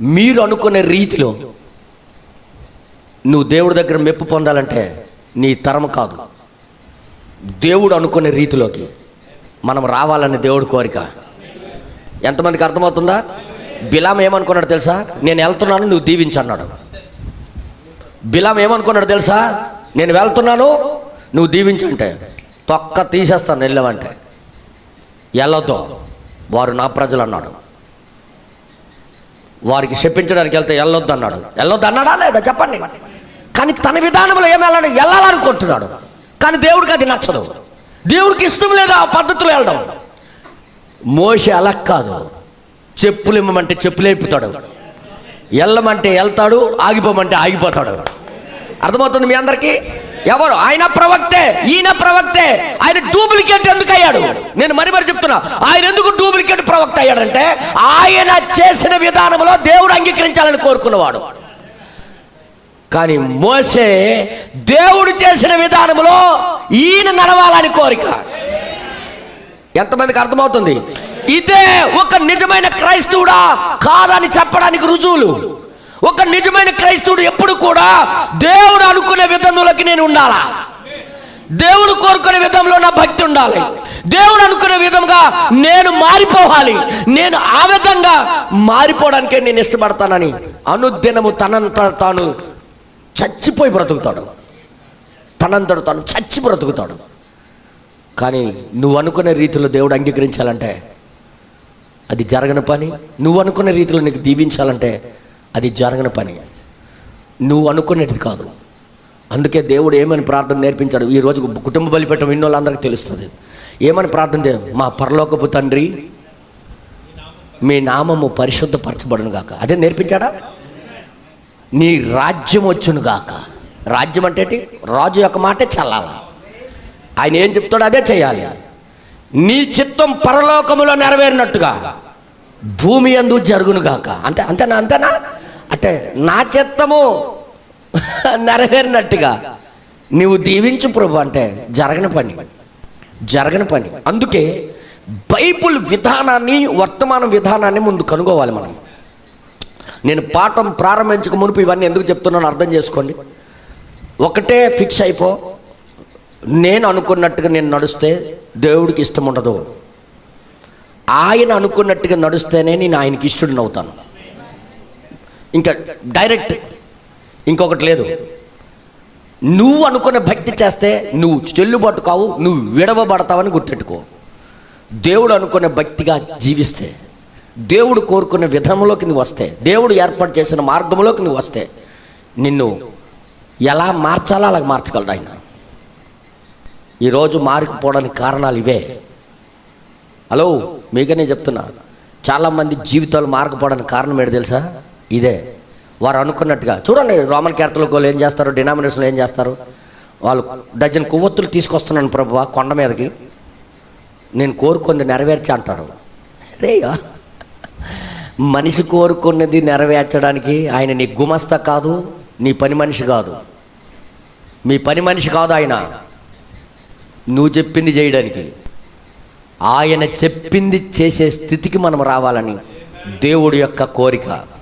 మీరు అనుకునే రీతిలో నువ్వు దేవుడి దగ్గర మెప్పు పొందాలంటే నీ తరం కాదు. దేవుడు అనుకునే రీతిలోకి మనం రావాలని దేవుడి కోరిక. ఎంతమందికి అర్థమవుతుందా? బిలాం ఏమనుకున్నాడు తెలుసా? నేను వెళ్తున్నాను నువ్వు దీవించన్నాడు బిలాం ఏమనుకున్నాడు తెలుసా? నేను వెళ్తున్నాను నువ్వు దీవించంటే తొక్క తీసేస్తాను వెళ్ళవంటే. వెళ్ళొద్దు వారు నా ప్రజలు అన్నాడు. వారికి చెప్పించడానికి వెళ్తే వెళ్ళొద్దు అన్నాడు వెళ్ళొద్దు అన్నాడా లేదా చెప్పండి. కానీ తన విధానంలో ఏం వెళ్ళాడు వెళ్ళాలనుకుంటున్నాడు. కానీ దేవుడికి అది నచ్చదు. దేవుడికి ఇష్టం లేదు ఆ పద్ధతిలో వెళ్ళడం? మోసే అలా కాదు. చెప్పులు ఇమ్మమంటే చెప్పులు వేపుతాడు వెళ్ళమంటే వెళ్తాడు ఆగిపోమంటే ఆగిపోతాడు. అర్థమవుతుంది మీ అందరికీ? ఎవరు? ఆయన ప్రవక్తే ఈయన ప్రవక్తే. ఆయన డూప్లికేట్ ఎందుకు అయ్యాడు నేను మరి మరి చెప్తున్నా. ఆయన ఎందుకు డూప్లికేట్ ప్రవక్త అయ్యాడంటే ఆయన చేసిన విధానంలో దేవుడు అంగీకరించాలని కోరుకున్నవాడు. కానీ మోసే దేవుడు చేసిన విధానంలో ఈయన నడవాలని కోరిక. ఎంతమందికి అర్థమవుతుంది? ఇదే ఒక నిజమైన క్రైస్తవుడా కాదని చెప్పడానికి రుజువులు. ఒక నిజమైన క్రైస్తవుడు ఎప్పుడు కూడా దేవుడు అనుకునే విధములకి నేను ఉండాలా? దేవుడు కోరుకునే విధంలో నా భక్తి ఉండాలి. దేవుడు అనుకునే విధంగా నేను మారిపోవాలి. నేను ఆ విధంగా మారిపోవడానికే నేను ఇష్టపడతానని అనుదినము తనంత తాను చచ్చిపోయి బ్రతుకుతాడు. తనంతడు తాను చచ్చి బ్రతుకుతాడు. కానీ నువ్వు అనుకునే రీతిలో దేవుడు అంగీకరించాలంటే అది జరగని పని. నువ్వు అనుకునే రీతిలో నీకు దీవించాలంటే అది జరగని పని. నువ్వు అనుకునేది కాదు. అందుకే దేవుడు ఏమని ప్రార్థన నేర్పించాడు? ఈ రోజు కుటుంబ బలిపెట్టం విన్న వాళ్ళందరికీ తెలుస్తుంది. ఏమని ప్రార్థన చే మా పరలోకపు తండ్రి మీ నామము పరిశుద్ధపరచబడును గాక. అదే నేర్పించాడా? నీ రాజ్యం వచ్చును గాక. రాజ్యం అంటే రాజు యొక్క మాటే చల్లాల. ఆయన ఏం చెప్తాడో అదే చేయాలి. నీ చిత్తం పరలోకములో నెరవేరినట్టుగా భూమి అందు జరుగును గాక. అంతే అంతేనా అంతేనా? అంటే నా చిత్తము నెరవేరినట్టుగా. నీవు దీవించు ప్రభు అంటే జరగని పని జరగని పని. అందుకే బైబుల్ విధానాన్ని వర్తమాన విధానాన్ని ముందు కనుగోవాలి మనం. నేను పాఠం ప్రారంభించక మునుపు ఇవన్నీ ఎందుకు చెప్తున్నానో అర్థం చేసుకోండి. ఒకటే ఫిక్స్ అయిపో. నేను అనుకున్నట్టుగా నేను నడుస్తే దేవుడికి ఇష్టం ఉండదు. ఆయన అనుకున్నట్టుగా నడిస్తేనే నేను ఆయనకి ఇష్టడిని అవుతాను. ఇంకా డైరెక్ట్ ఇంకొకటి లేదు. నువ్వు అనుకున్న భక్తి చేస్తే నువ్వు చెల్లుబాటు కావు నువ్వు విడవబడతావని గుర్తెట్టుకో. దేవుడు అనుకునే భక్తిగా జీవిస్తే దేవుడు కోరుకునే విధంలోకి నువ్వు వస్తే దేవుడు ఏర్పాటు చేసిన మార్గంలోకి నువ్వు వస్తే నిన్ను ఎలా మార్చాలో అలా మార్చగలడు ఆయన. ఈరోజు మారిపోవడానికి కారణాలు ఇవే. హలో మీకనే చెప్తున్నా. చాలామంది జీవితాలు మారకపోవడానికి కారణం ఏంటి తెలుసా? ఇదే. వారు అనుకున్నట్టుగా చూడండి రోమన్ క్యాథలిక్ వాళ్ళు ఏం చేస్తారు డినామినేషన్లు ఏం చేస్తారు? వాళ్ళు డజన్ కొవ్వొత్తులు తీసుకొస్తున్నాను ప్రభు కొండ మీదకి. నేను కోరుకుంది నెరవేర్చి అంటారు. రేయా మనిషి కోరుకున్నది నెరవేర్చడానికి ఆయన నీ గుమస్తా కాదు నీ పని మనిషి కాదు. మీ పని మనిషి కాదు ఆయన. నువ్వు చెప్పింది చేయడానికి. ఆయన చెప్పింది చేసే స్థితికి మనం రావాలని దేవుడి యొక్క కోరిక.